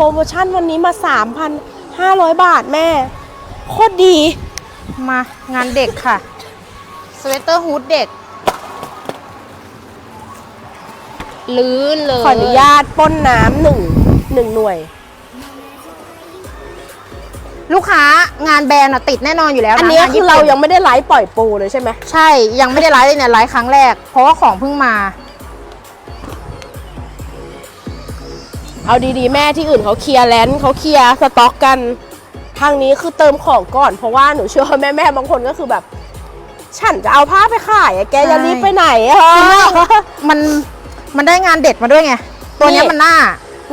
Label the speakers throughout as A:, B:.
A: โปรโมชั่นวันนี้มา 3,500 บาทแม่ โคตรดี
B: มางานเด็กค่ะ สเวตเตอร์ฮูดเด็ก ลื่นเลย
A: ขออนุญาตปล้นน้ำหนึ่งหนึ่งหน่วย
B: ลูกค้างานแบรนด์อะติดแน่นอนอยู่แล้วนะ
A: อันนี้
B: ง
A: คือ
B: ญี่
A: เรา
B: ปุ่น
A: ยังไม่ได้ไลฟ์ปล่อยโปรเลยใช่ไหม
B: ใช่ยังไม่ได้ไลฟ์เลยเนี่ยไลฟ์ครั้งแรก เพราะว่าของเพิ่งมา
A: เอาดีๆ แม่ที่อื่นเขาเคลียร์แลนด์เขาเคลียร์สต็อกกัน ทางนี้คือเติมของก่อนเพราะว่าหนูเชื่อว่าแม่ๆบางคนก็คือแบบ ฉันจะเอาผ้าไปขายอะแกจะ
B: ใช่
A: รีบไปไหนอะ
B: มันมันได้งานเด็ดมาด้วยไง ตัวเนี้ย
A: นี่
B: มันหน้า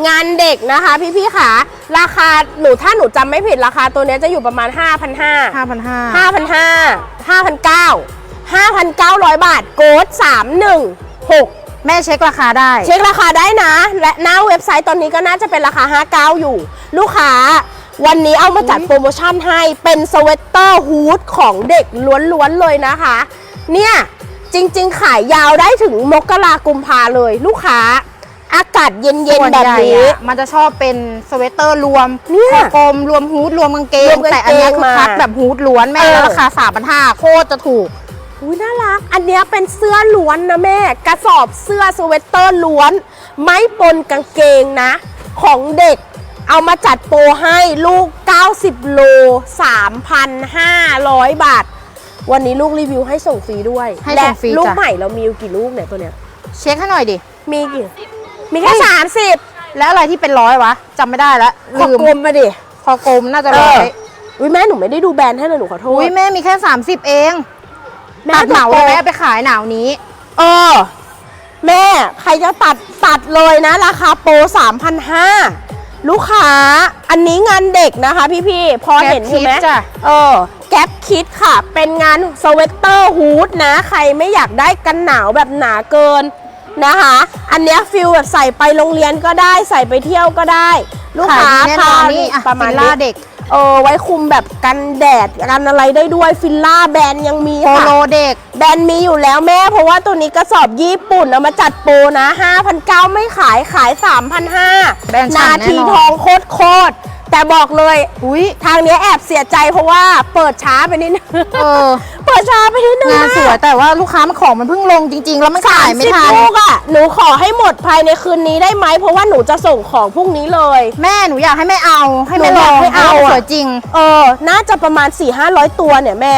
A: งานเด็กนะคะ พี่ๆค่ะ ราคาหนูถ้าหนูจำไม่ผิดราคาตัวเนี้ยจะอยู่ประมาณ 5 5 0 0
B: 5,500
A: 5,500 5,900 5,900บาทโกด316
B: แม่เช็คราคาได้
A: เช็คราคาได้นะ และหน้าเว็บไซต์ตอนนี้ก็น่าจะเป็นราคา 59 อยู่ ลูกค้า วันนี้เอามาจัด
B: อุ๊ย
A: โปรโมชั่นให้เป็นสเวตเตอร์ฮูดของเด็กล้วนๆเลยนะคะ เนี่ยจริง ๆ ขายยาวได้ถึงมกรากุมภาเลยลูกค้า อากาศเย็น
B: ส่วน
A: ๆแบบ
B: ใหญ่
A: นี้
B: อะมันจะชอบเป็นสเวตเตอร์รวม
A: เนี่ย
B: คอกลมรวมฮูดรวมกางเก
A: รงวมกางเกง
B: แต่อันเนี้ยคือ
A: มา
B: คัดแบบฮูดล้วนแม่
A: เออ
B: แล้วราคา3 5 0 0โคตรจะถูก
A: อุ้ยน่ารัก อันเนี้ยเป็นเสื้อล้วนนะแม่ กระสอบเสื้อสเวตเตอร์ล้วน ไม่ปนกางเกงนะ ของเด็กเอามาจัดโปรให้ลูก 90 โล 3,500 บาท วันนี้ลูกรีวิวให้ส่งฟรีด้วย
B: ให้ส่งฟรี
A: และลูก
B: จ้ะ
A: ใหม่เรามีอยู่กี่ลูกเนี่ยตัวเนี้ย
B: เช็คให้หน่อยดิ
A: มีกี่ มีแค่
B: เฮ้ย
A: สามสิบ
B: แล้วอะไรที่เป็นร้อยวะจำไม่ได้แล้ว
A: ขอ
B: ลืม
A: กลมมาดิ
B: คอกลมน่าจะ
A: เอ
B: ร้อ
A: อยอุ้ยแม่หนูไม่ได้ดูแบรนด์ให้เลยหนูขอโทษ
B: อุ้ยแม่มีแค่ 30 เอง
A: แม่
B: ตัดเหมา
A: จะ
B: เลย
A: โปร
B: แม่เอาไปขายหนาวนี้
A: เออ แม่ใครจะตัดตัดเลยนะ ราคาโปร3,500ลูกค้าอันนี้งานเด็กนะคะพี่ๆพอเห็นอยู่ไหม
B: Gap Kit จ้ะ
A: เออ แก๊ปคิดค่ะ เป็นงานสเวตเตอร์ฮูดนะ ใครไม่อยากได้กันหนาวแบบหนาเกินนะคะ อันเนี้ยฟิลแบบใส่ไปโรงเรียนก็ได้ใส่ไปเที่ยวก็ได้ ลูก
B: ขาย
A: ค้า
B: ดีแน่นอนนี่อะ
A: ประมาณ
B: ฟิลล่า
A: นี้
B: เด็ก
A: เออไว้คุมแบบกันแดดกันอะไรได้ด้วยฟิลล่าแบรนด์ยังมี
B: โป
A: ค่ะ
B: โลเด็ก
A: แบรนด์มีอยู่แล้วแม่ เพราะว่าตัวนี้กระสอบญี่ปุ่นเอามาจัดโปรนะ5,900 ไม่ขายขาย 3,500
B: แบรนด์
A: นา
B: ฉ่ำแน่นอน
A: ทีทองโคตรโคตร แต่บอกเลย
B: อุ้ย
A: ทางเนี้ยแอบเสียใจเพราะว่าเปิดช้าไปนิดนึง
B: เออ
A: เปิดช้าไปนิดนึง
B: งานสวยแต่ว่าลูกค้ามันของมันเพิ่งลงจริง ๆ แล้วมัน
A: สา
B: ขามยไม่
A: สิบ
B: ทัน
A: ลูกอะหนูขอให้หมดภายในคืนนี้ได้ไหมเพราะว่าหนูจะส่งของพรุ่งนี้เลย
B: แม่หนูอยากให้แม่เอาให้แม่
A: หนู
B: ล
A: อยา
B: อกง
A: ให้เอา
B: พระว่
A: อะ
B: สวยจริง
A: เออ น่าจะประมาณ4 5 0 0ตัวเนี่ยแม่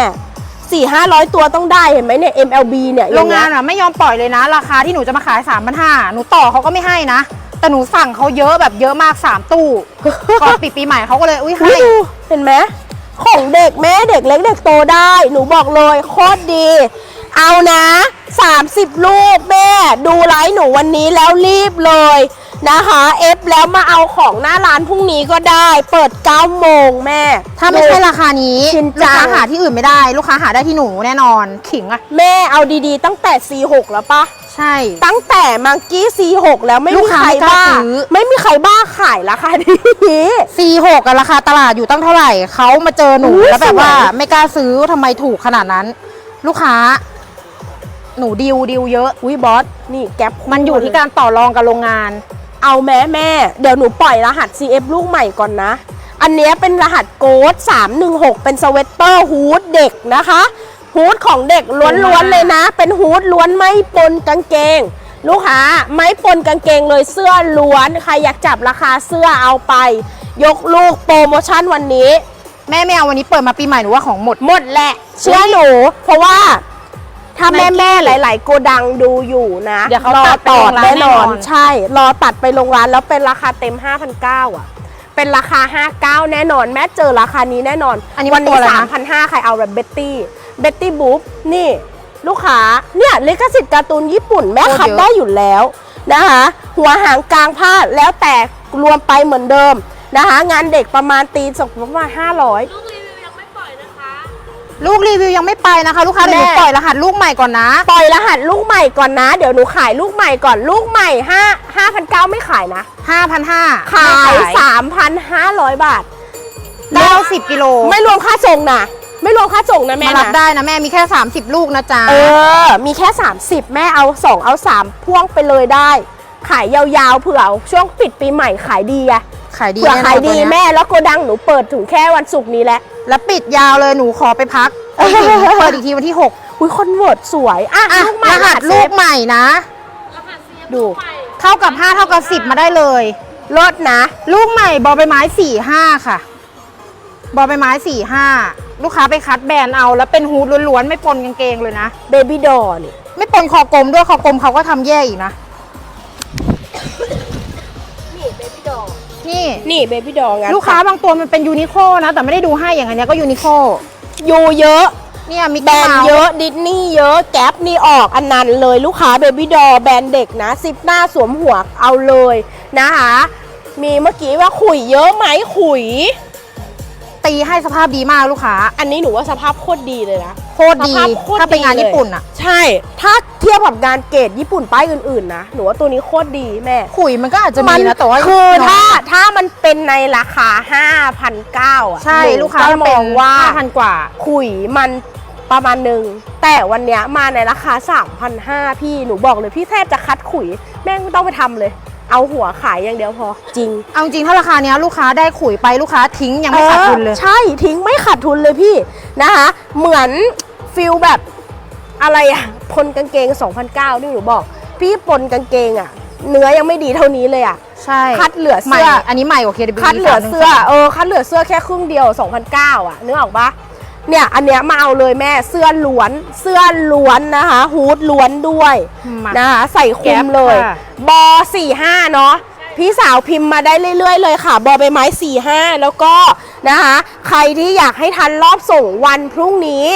A: 4 5 0 0ตัวต้องได้เห็นไหมเนี่ย MLB เนี่ย
B: โรง
A: อย่
B: งาน
A: เย
B: อะไม่ยอมปล่อยเลยนะ ราคาที่หนูจะมาขาย3 5 0 0หนูต่อเขาก็ไม่ให้นะ แต่หนูสั่งเขาเยอะแบบเยอะมาก 3 ตู้ ก่อนปิดปีใหม่เขาก็เลยอุ้ย
A: อุ๊
B: ให้
A: ยดูเห็นไหมของเด็กแม่เด็กเล็กเด็กโตได้ หนูบอกเลยโคตรดี เอานะ 30ลูกแม่ ดูไลฟ์หนูวันนี้แล้วรีบเลย นะคะเอฟแล้วมาเอาของหน้าร้านพรุ่งนี้ก็ได้ เปิด9โมงแม่
B: ถ้าไม่ใช่ราคานี้
A: ชิน
B: ลู
A: จั
B: ก
A: ง
B: ค้าหาที่อื่นไม่ได้ ลูกค้าหาได้ที่หนูแน่นอนขิงอะ
A: แม่เอาดีๆ ตั้งแต่ C6 แล้วปะ
B: ใช่
A: ตั้งแต่มังกี้ C6 แล้วไม่
B: ลู
A: มี
B: กค้า
A: ใคร
B: ไม่กล้า
A: บ้า
B: ซื้อ
A: ไม่มีใครบ้าขายราคานี้
B: C6 กับราคาตลาดอยู่ตั้งเท่าไหร่เขามาเจอหนู
A: อุ๊ย
B: แล้วแบบว่า
A: สวย
B: ไม่กล้าซื้อทำไมถูกขนาดนั้น ลูกค้า หนูดิวดิวเยอะ
A: อุ้ยบอส นี่แก๊ป
B: มันอยู่ที่การต่อรองกับโรงงาน
A: เอาแม่แม่ เดี๋ยวหนูปล่อยรหัส CF ลูกใหม่ก่อนนะ อันเนี้ยเป็นรหัสโกด316 เป็นสเวตเตอร์ฮูดเด็กนะคะ ฮูดของเด็กล้วนๆเลยนะ เป็นฮูดล้วนไม่ปนกางเกง ลูกค้าไม่ปนกางเกงเลยเสื้อล้วน ใครอยากจับราคาเสื้อเอาไป ยกลูกโปรโมชั่นวันนี้
B: แม่ไม่เอาวันนี้เปิดมาปีใหม่หนูว่าของหมด
A: หมดแหละ เชื่อหนู เพราะว่า ถ้าแม่แม่ๆหลาย ๆ โกดังดูอยู่นะ
B: เดี๋ยวเขา
A: รอ
B: ตัดไป
A: ต่อ
B: โรงร้าน
A: แน่นอน
B: แน่นอน
A: ใช่ รอตัดไปโรงร้านแล้วเป็นราคาเต็ม 5,900อะ เป็นราคา 59 แน่นอน แม่เจอราคานี้แน่นอน
B: อันนี้
A: วั
B: มัน
A: นี้
B: ตัวอะไรนะ
A: 3,500 ใครเอาแบบเบ็ตตี้ เบ็ตตี้บุ๊บนี่ลูกค้า เนี่ยลิขสิทธิ์การ์ตูนญี่ปุ่น แม่ขับได้อยู่แล้วนะคะ หัวหางกลางผ้าแล้วแต่รวมไปเหมือนเดิมนะคะ งานเด็กประมาณตีสกประมาณ500
B: ลูกรีวิวยังไม่ไปนะคะ ลูกค้า
A: แม่
B: เดี๋ยวหนูปล่อยรหัสลูกใหม่ก่อนนะ
A: ปล่อยรหัสลูกใหม่ก่อนนะ เดี๋ยวหนูขายลูกใหม่ก่อนลูกใหม่5 5,900ไม่ขายนะ
B: 5,500
A: ขาย 3,500 บาท
B: 90กิโล
A: ไม่รวมค่าส่งนะ ไม่รวมค่าส่งนะแม่
B: มารับ
A: นะ
B: ได้นะแม่มีแค่ 30 ลูกนะจ๊ะ
A: เออ มีแค่ 30 แม่เอา 2 เอา 3 พ่วงไปเลยได้ ขายยาวๆเผื่อเอาช่วงปิดปีใหม่ขายดีอะ
B: ขายดี
A: เผื่อ
B: แน่นอน
A: ขายดี
B: ตัวเนี้ย
A: แม่แล้วโกดังหนูเปิดถึงแค่วันศุกร์นี้แหละ
B: แล้วปิดยาวเลยหนูขอไปพักจริงๆเปิดอีกทีวันที่6
A: อุ้ยคอนเวิร์ตสวยอะ
B: อะ
A: ลูกใหม่
B: รหัสลูกใหม่นะ
A: ดู
B: เท่ากับ 5 เท่ากับ 10 มาได้เลย
A: รถนะ
B: ลูกใหม่บอใบไม้ 45 ค่ะบอใบไม้ 45 ลูกค้าไปคัดแบรนด์เอา แล้วเป็นฮูดล้วนๆ ไม่ปนกางเกงเลยนะ
A: เบบี้ดอนี่
B: ไม่ปนคอกลมด้วยคอกลมเขาก็ทำแย่อีกนะ
A: นี่นี่เบบี้ดองาน
B: ลูกค้าบางตัวมันเป็นยูนิโคนะ แต่ไม่ได้ดูให้อย่างอันเนี้ยก็ยูนิโค
A: อยู่เยอะ
B: เนี่ยมิก
A: แบร
B: กี้
A: นด์
B: เมา
A: เย
B: ส์
A: อะดิสนีย์เยอะแก๊ปนี่ออกอันนั้นเลยลูกค้าเบบี้ดอแบรนด์เด็กนะซิปหน้าสวมหัวเอาเลยนะคะ มีเมื่อกี้ว่าขุยเยอะไหมขุย
B: ตีให้สภาพดีมากลูกค้า
A: อันนี้หนูว่าสภาพโคตรดีเลยนะ
B: โคตรดี
A: สภาพโคตร
B: ถ้าเป็นงาน
A: ดีเลย
B: ญี่ปุ่นอะ
A: ใช่ ถ้าเทียบกับงานเกรดญี่ปุ่นป้ายอื่นๆนะหนูว่าตัวนี้โคตรดีแม่
B: ขุยมันก็อาจจะมีนะแต่ว่า
A: คือ
B: น้ย
A: ถ้าถ้ามันเป็นในราคา 5,900อะ
B: ใช่
A: หนู
B: ลูกค้า
A: ก็มองว่า
B: ห้าพันกว่า
A: ขุยมันประมาณหนึ่งแต่วันเนี้ยมาในราคา 3,500 พี่หนูบอกเลยพี่แทบจะคัดขุย แม่งไม่ต้องไปทำเลย เอาหัวขายอย่างเดียวพอจริง
B: เอาจริงถ้าราคาเนี้ยลูกค้าได้ขุยไปลูกค้าทิ้งยังไม่ขาดทุนเลย
A: ออใช่ทิ้งไม่ขาดทุนเลยพี่นะคะ เหมือนฟิลแบบ อะไรอะพลกางเกง2,009ที่หนูบอก พี่ปนกางเกงอะเนื้อยังไม่ดีเท่านี้เลยอะ
B: ใช่
A: คัดเหลือ
B: ใหม่
A: เสื้อ
B: อันนี้ใหม่กว่า KDB
A: คัดเหลือเสื้อ เออ คัดเหลือเสื้อแค่ครึ่งเดียว2,009อะนึกออกปะเนี่ย อันเนี้ยมาเอาเลยแม่เสื้อล้วน เสื้อล้วนนะคะ ฮูดล้วนด้วย
B: มา
A: นะคะ ใส่คลุมเลย
B: แก๊ปค่ะ
A: บอ45เนาะพี่สาวพิมพ์มาได้เรื่อย ๆ เลยค่ะ บอใบไม้45แล้วก็นะคะ ใครที่อยากให้ทันรอบส่งวันพรุ่งนี้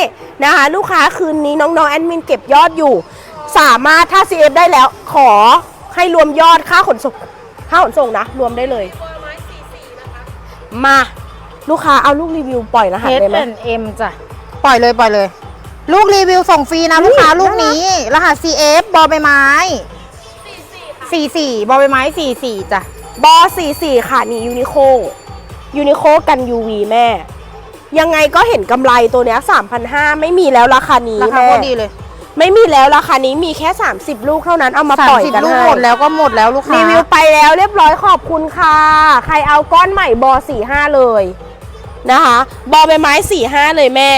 A: นะคะ ลูกค้าคืนนี้น้องๆแอดมินเก็บยอดอยู่ สามารถถ้า CF ได้แล้วขอให้รวมยอดค่าขนส่งค่าขนส่งนะ รวมได้เลย มาลูกค้าเอาลูกรีวิวปล่อยรหัสเลยไหม
B: H&M จ้ะ ปล่อยเลยปล่อยเลย ลูกรีวิวส่งฟรีนะ
A: อุ๊ย
B: ลูกค้า
A: น่ารัก
B: ลูกนี้ รหัส CF บอใบไม้44บอใบไม้44จ้ะ
A: บอ44 ค่ะ นี่ยูนิโคยูนิโคกัน UV แม่ ยังไงก็เห็นกำไรตัวเนี้ย3,500 ไม่มีแล้วราคานี้
B: ราคา
A: แม่
B: โคตรดีเลย
A: ไม่มีแล้วราคานี้มีแค่ 30 ลูกเท่านั้นเอามาปล่อยกัน
B: 30ลูก
A: ให้
B: หมดแล้วก็หมดแล้วลูกค้า
A: รีวิวไปแล้วเรียบร้อยขอบคุณค่ะ ใครเอาก้อนใหม่บอ45 เลยนะคะ บอใบไม้ 45 เลยแม่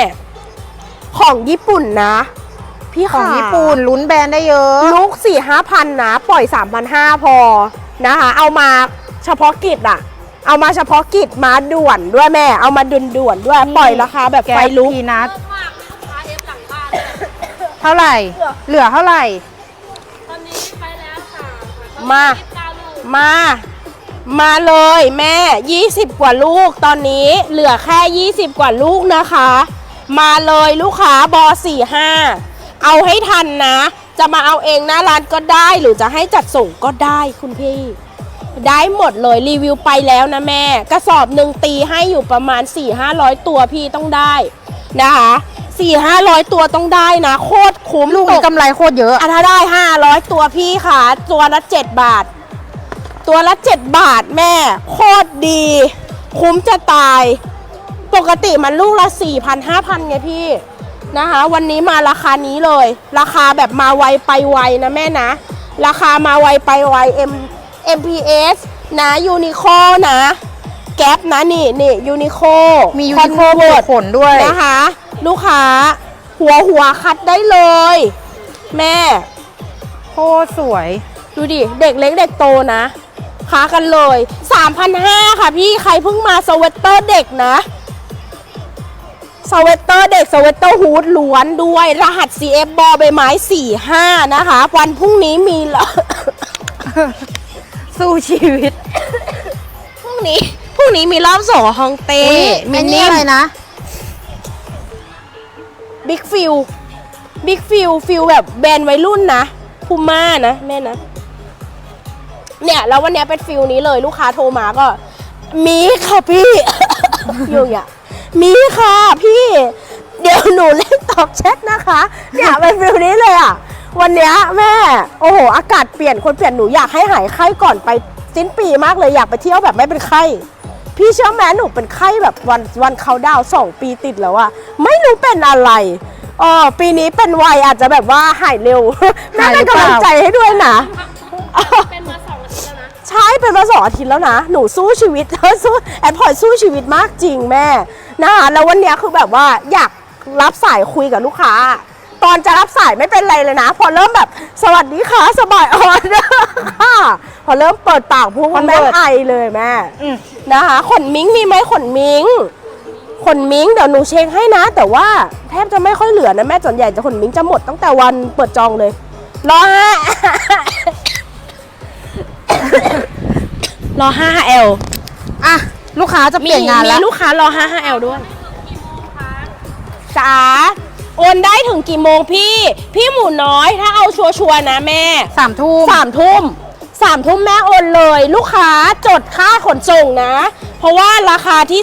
A: ของญี่ปุ่นนะ พี่
B: ของ
A: ขา
B: ญี่ปุ่นลุ้นแบรนด์ได้เยอะ
A: ลูกสี่ห้าพันนะ ปล่อยสามพันห้าพอนะคะ เอามาเฉพาะกิจอะ เอามาเฉพาะกิจมาด่วนด้วยแม่ เอามาด่วนด่วนๆด้วย ปล่อยราคาแบบไฟลุก
B: พีนัทเท่าไหร่ เหลือเท่าไหร่
A: มามา มาเลยแม่ 20 กว่าลูกตอนนี้เหลือแค่ 20 กว่าลูกนะคะ มาเลยลูกค้าบอ45 เอาให้ทันนะ จะมาเอาเองหน้าร้านก็ได้หรือจะให้จัดส่งก็ได้คุณพี่ ได้หมดเลยรีวิวไปแล้วนะแม่ กระสอบหนึ่งตีให้อยู่ประมาณ 4-500 ตัวพี่ต้องได้นะคะ4-500ตัวต้องได้นะ โคตรคุ้ม
B: ลูก
A: ต
B: นี้
A: ก
B: กำไรโคตรเยอะ
A: อะถ้าได้500ตัวพี่ค่ะ ตัวละ7บาท ตัวละ7บาทแม่ โคตรดี คุ้มจะตาย ปกติมันลูกละ4,000 5,000ไงพี่นะคะ วันนี้มาราคานี้เลย ราคาแบบมาไวไปไวนะแม่นะ ราคามาไวไปไว M MPS นะยูนิโคนะแก๊ปนะนี่นี่ยูนิโค
B: มียูนิโคเปิดขนด้วย
A: นะคะ ลูกค้า หัวหัวคัดได้เลย แม่
B: โคตรสวย
A: ดูดิ เด็กเล็กเด็กโตนะ ค้ากันเลย 3,500 ค่ะพี่ใครเพิ่งมาสเวตเตอร์เด็กนะสเวตเตอร์เด็กสเวตเตอร์ฮูดล้วนด้วย รหัส CF บอใบไม้ 45 นะคะ วันพรุ่งนี้มีแล้ว
B: สู้ชีวิต
A: พรุ่งนี้พรุ่งนี้มีรอบส่งของฮองเต้
B: อุ๊ย
A: มิ
B: อัน
A: น
B: นี้
A: นี่
B: อะไรนะ
A: บิ๊กฟิลบิ๊กฟิลฟิลแบบแบรนด์วัยรุ่นนะพูม่านะแม่นะ เนี่ย แล้ววันเนี้ยเป็นฟิลนี้เลยลูกค้าโทรมาก็ มีค่ะพี่ อยู่อย่างมีค่ะพี่ เดี๋ยวหนูเล่นตอบแชทนะคะ เนี่ยเป็นฟิลนี้เลยอะ วันเนี้ยแม่ โอ้โห อากาศเปลี่ยนคนเปลี่ยนหนูอยากให้หายไข้ก่อนไปสิ้นปีมากเลยอยากไปเที่ยวแบบไม่เป็นไข้ พี่เชื่อแม้หนูเป็นไข้แบบวันวันเขาดาวน์สองปีติดแล้วอะไม่รู้เป็นอะไรอ๋อปีนี้เป็นวัยอาจจะแบบว่าหายเร็วแม่
B: หายหรื
A: เป็น
B: อเปล่า
A: กำลังใจให้ด้วยนะ
C: เป็นมาสองอาทิตย์แล้วนะ
A: ใใช่เป็นมาสองอาทิตย์แล้วนะ หนูสู้ชีวิตสู้แอดพลอยสู้ชีวิตมากจริงแม่นะคะแล้ววันเนี้ยคือแบบว่าอยากรับสายคุยกับลูกค้า ตอนจะรับสายไม่เป็นไรเลยนะ พอเริ่มแบบสวัสดีค่ะสบายออนค่ะพอเริ่มเปิดปากพูดว่าแม่
B: Convert
A: ไอเลยแม่
B: อืม
A: นะคะขนมิ้งมีไหมขนมิ้งขนมิ้งเดี๋ยวหนูเช็คให้นะ แต่ว่าแทบจะไม่ค่อยเหลือนะแม่ส่วนใหญ่จะขนมิ้งจะหมดตั้งแต่วันเปิดจองเลยรอฮะรอ 5L
B: อะ ลูกค้าจะเป
A: มี
B: ลี่ยนงาน
A: มี
B: แล้ว
A: ลูกค้ารอ 5L ด้วยจ๋า โอนได้ถึงกี่โมงพี่ พี่หมูน้อยถ้าเอาชัวร์ๆนะแม่
B: สามทุ่ม
A: สามทุ่มสามทุ่มแม่โอนเลย ลูกค้าจดค่าขนส่งนะ เพราะว่าราคาที่